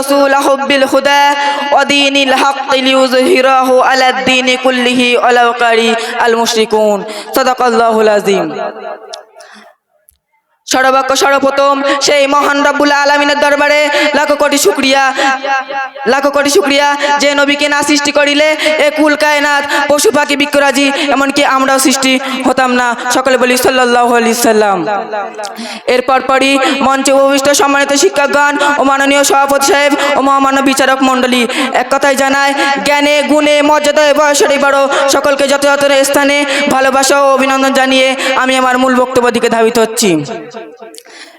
رسول حب الهدى ودين الحق ليظهره على الدين كله ولو كره المشركون صدق الله العظيم সর্বাক্ষ সর্বপ্রথম সেই মহান রব্বুল আলমিনের দরবারে লাখো কোটি শুক্রিয়া। লাখো কোটি শুক্রিয়া যে নবীকে না সৃষ্টি করিলে এ কুল কায়নাত, পশু পাখি বিক্ষরাজি এমনকি আমরাও সৃষ্টি হতাম না। সকলে বলি সাল্লাহ সাল্লাম। এরপর পরই মঞ্চে উপবিষ্ট সম্মানিত শিক্ষকগণ ও মাননীয় সভাপতি সাহেব ও মহামান্য বিচারক মণ্ডলী এক কথায় জানায়, জ্ঞানে, গুণে, মর্যাদায় বয়সেরই বড় সকলকে যথাযথ স্থানে ভালোবাসা ও অভিনন্দন জানিয়ে আমি আমার মূল বক্তব্য দিকে ধাবিত হচ্ছি।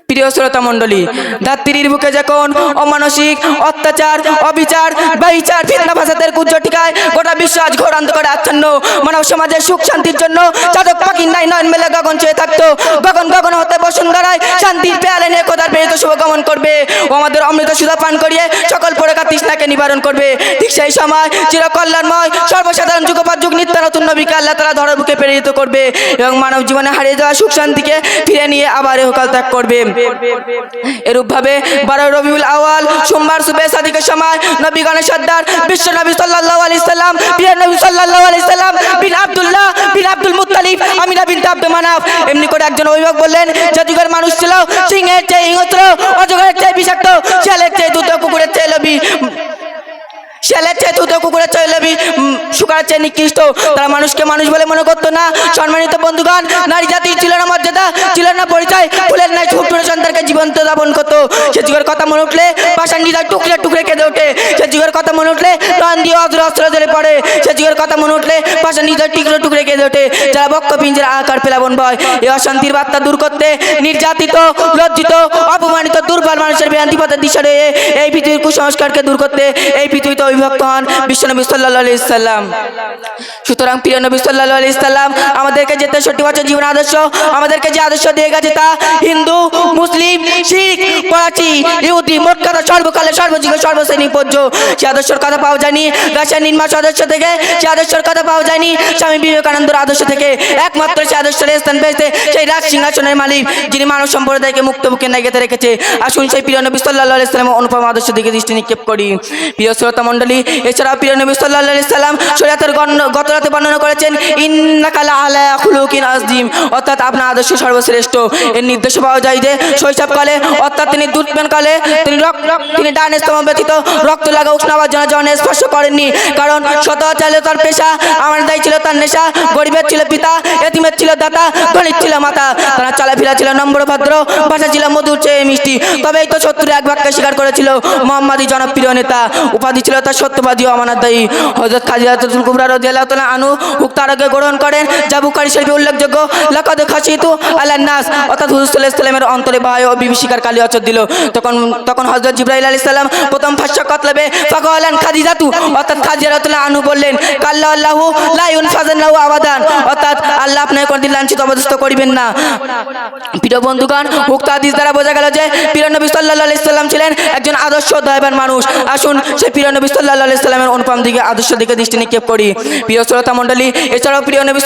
প্রিয় শ্রোতা মণ্ডলী, ধাত্রীর বুকে যখন অমানসিক, অত্যাচার, অবিচার বাইচার ফিতনা ফাসাদের গুজ্জ টিকায় গোটা বিশ্ব আজ ঘোর অন্ধকারে আচ্ছন্ন, মানব সমাজের সুখ শান্তির জন্য চাদক পাখি নাই নয়ন মেলে গগন চেয়ে থাকতো। গগন গগন হতে বসুন্ধরায় শান্তির পেয়ালে নিয়ে কোদার প্রেরিত শুভ গমন করবে। ও আমাদের অমৃত সুধা পান করিয়ে সকল পরকার তৃষ্ণাকে নিবারণ করবে? ঠিক সেই সময় চিরকল্যাণময়, সর্বসাধারণ যুগপাত যুগ নিত্য নতুন নবীকে আল্লাহ তালা ধরার বুকে প্রেরিত করবে এবং মানব জীবনে হারিয়ে যাওয়া সুখ শান্তিকে ফিরে নিয়ে আবার এহকাল ত্যাগ করবে। এরূপ ভাবে বারো রবিউল আওয়াল সোমবার সুবে সাদিকের সময় নবী গণেশ সর্দার, বিশ্ব নবী সাল্লাল্লাহু আলাইহি সাল্লাম, প্রিয় নবী সাল্লাল্লাহু আলাইহি সাল্লাম, বিন আব্দুল্লাহ বিন আব্দুল মুত্তালিব, আমিনা বিনতে আব্দুল মানাফ। এমনি করে একজন অভিভাবক বললেন যুগের মানুষ ছিল, সিংহের চেয়ে হিংস্র, অজগরের চেয়ে বিষাক্ত, শিয়ালের চেয়ে দ্রুত কুকুরের চেয়ে লোভী তুতো কুকুরের চেয়ে লেবি শুকারের চেয়ে নিকৃষ্ট। তারা মানুষকে মানুষ বলে মনে করতো না। সম্মানিত বন্ধুগণ, নারী জাতির ছিল না মর্যাদা, ছিল না পরিচয়। ফুলের নাই ছোট সন্তানকে জীবন্ত দাপন করতো সে যুগের কথা মনে উঠলে হৃদয় টুকরে টুকরে কেঁদে ওঠে। সে যুগের কথা মনে উঠলে প্রাণ দিয়ে অস্ত্র অস্ত্র ধরে পড়ে। সে যুগের কথা মনে উঠলে হৃদয় টুকরে টুকরে কেঁদে ওঠে। যারা বক্ষ পিঞ্জের আকার পেলাবন ভয় এই অশান্তির বার্তা দূর করতে নির্যাতিত, লজ্জিত, অপমানিত, দুর্বল মানুষের ভ্রান্তি পথের দিশা রয়ে এই পৃথিবীর কুসংস্কারকে দূর করতে এই পৃথিবীতে অভিভক্ত হন বিশ্বনবী সাল্লাহ আলি ইসাল্লাম সুতরাং প্রিয় নবী সাল্লাহ আলি ইসাল্লাম আমাদেরকে যে তেষট্টি বছর জীবন আদর্শ, আমাদেরকে যে আদর্শ দিয়ে গেছে তা হিন্দু, মুসলিম শিখ করাচি ইহুদি মোট কথা সর্বকালে সর্বযুগে সর্বশ্রেণী পর্য। সে আদর্শের কথা পাওয়া যায়নি। রাশিয়ার নির্মাণ আদর্শ থেকে সে আদর্শের কথা পাওয়া যায়নি। স্বামী বিবেকানন্দের আদর্শ থেকে একমাত্র সে আদর্শের স্থান পেয়েছে সেই রাজ সিংহাসনের মালিক, যিনি মানব সম্প্রদায়কে মুক্ত মুখে নাইগেতে রেখেছে। আসুন সেই প্রিয় নবী সাল্লাহ ইসলামের অনুপম আদর্শ দিকে দৃষ্টি নিক্ষেপ করি। প্রিয় শ্রোতা মণ্ডলী, এছাড়াও প্রিয় নবী সাল্লাহ সাল্লাম শরিয়াতের গত রাতে বর্ণনা করেছেন ইন্নাকালা আলা খুলুকিন আজিম অর্থাৎ আপনার আদর্শ সর্বশ্রেষ্ঠ। এর নির্দেশ পাওয়া যায় যে, শৈশবকালে অর্থাৎ তিনি দুধপান কালে, তিনি তিনি ডান স্তম ব্যতীত রক্ত লাগা উষ্ণাবার জন্য জন স্পর্শ করেননি। কারণ শত চাইলে তার পেশা, আমার দায়ী ছিল তার নেশা, গরিবের ছিল পিতা, এতিমের ছিল দাতা ধনিক ছিল মাতা, তারা চলাফেরা ছিল নম্র ভদ্র, ভাষা ছিল মধুর চেয়ে মিষ্টি। তবে এই তো শত্রু এক বাক্যে স্বীকার করেছিল মোহাম্মদী জনপ্রিয় নেতা, উপাধি ছিল তার সত্যবাদী ও আমানতদায়ী। হজরত কাজী আতুল কুবরা রাদিয়াল্লাহু তাআলা আনহু উক্ত আরোগ্য গ্রহণ করেন, যা বুখারী শরীফে উল্লেখযোগ্য, লাকাদ খাশিতু আলান নাস অর্থাৎ হুজুর সাল্লাল্লাহু আলাইহি অন্তরে ভয় ও বিভীষিকার কালি অচর দিল। তখন তখন হযরত জিবরাইল আলাইহিস সালাম প্রথম ফাঁস ফাঁসা কতলবে? ফাকালান খাদিজাতু। অর্থাৎ খাদিজা রাদিয়াল্লাহু আনহু বললেন, কাল্লা আল্লাহু লা ইউনফাজান্নাহু আবাদান। অর্থাৎ আল্লাহ আপনাকে কোনদিন লাঞ্ছিত অবস্থা করিবেন না। প্রিয় বন্ধুগণ, উক্ত হাদিস দ্বারা বোঝা গেল যে প্রিয় নবী সাল্লাল্লাহু আলাইহি সাল্লাম ছিলেন একজন আদর্শ দয়াবান মানুষ। আসুন সেই প্রিয় নবী সাল্লাল্লাহু আলাইহি সাল্লামের অনুপম দিকে, আদর্শ দিকে দৃষ্টি নিক্ষেপ করি। প্রিয় শ্রোতা মণ্ডলী, এছাড়াও প্রিয় নবী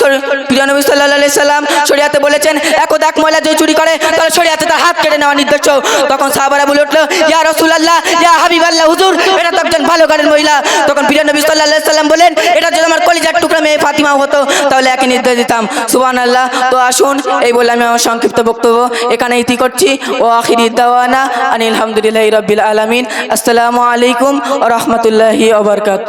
প্রিয় নবী সাল্লাল্লাহু আলাইহি সাল্লাম শরিয়াতে বলেছেন একদ এক মহিলা যদি চুরি করে, তাহলে শরিয়াতে তার হাত কেটে নেওয়া নির্দেশ তখন সাহাবারা বলে উঠল, ইয়া রাসূলুল্লাহ, ইয়া হাবিবাল্লাহ, হুজুর, এটা তো একজন ভালো গাড়ির মহিলা। তখন প্রিয় নবী আলাইহি সাল্লাম বলেন এটা যদি আমার কলিজার টুকরা মেয়ে ফাতিমা হতো, তাহলে একই নির্দেশ দিতাম। সুবহানাল্লাহ, তো আসুন, এই বলে আমি আমার সংক্ষিপ্ত বক্তব্য এখানে ইতি করছি। ও আখির দাওয়ানা আনিল হামদুলিল্লাহি রাব্বিল আলামিন। আসসালামু আলাইকুম রাহমাতুল্লাহি ওয়া বারাকাতুহু।